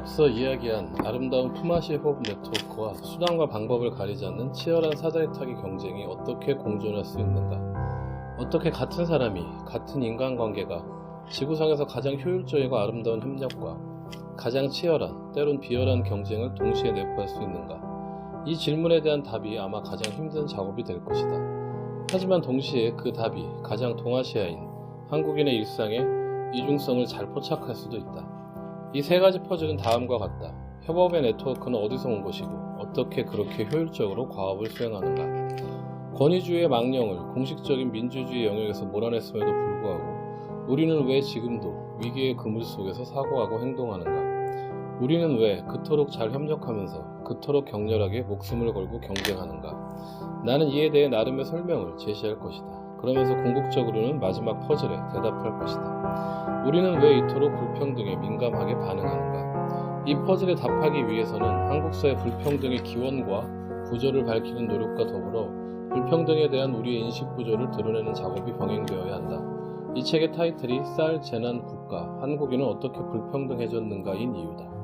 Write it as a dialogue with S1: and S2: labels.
S1: 앞서 이야기한 아름다운 품앗이 호흡 네트워크와 수단과 방법을 가리지 않는 치열한 사다리 타기 경쟁이 어떻게 공존할 수 있는가? 어떻게 같은 사람이, 같은 인간관계가 지구상에서 가장 효율적이고 아름다운 협력과 가장 치열한, 때론 비열한 경쟁을 동시에 내포할 수 있는가? 이 질문에 대한 답이 아마 가장 힘든 작업이 될 것이다. 하지만 동시에 그 답이 가장 동아시아인 한국인의 일상에 이중성을 잘 포착할 수도 있다. 이 세 가지 퍼즐은 다음과 같다. 협업의 네트워크는 어디서 온 것이고 어떻게 그렇게 효율적으로 과업을 수행하는가? 권위주의의 망령을 공식적인 민주주의 영역에서 몰아냈음에도 불구하고 우리는 왜 지금도 위기의 그물 속에서 사고하고 행동하는가? 우리는 왜 그토록 잘 협력하면서 그토록 격렬하게 목숨을 걸고 경쟁하는가? 나는 이에 대해 나름의 설명을 제시할 것이다. 그러면서 궁극적으로는 마지막 퍼즐에 대답할 것이다. 우리는 왜 이토록 불평등에 민감하게 반응하는가? 이 퍼즐에 답하기 위해서는 한국 사회 불평등의 기원과 구조를 밝히는 노력과 더불어 불평등에 대한 우리의 인식 구조를 드러내는 작업이 병행되어야 한다. 이 책의 타이틀이 쌀 재난 국가 한국인은 어떻게 불평등해졌는가인 이유다.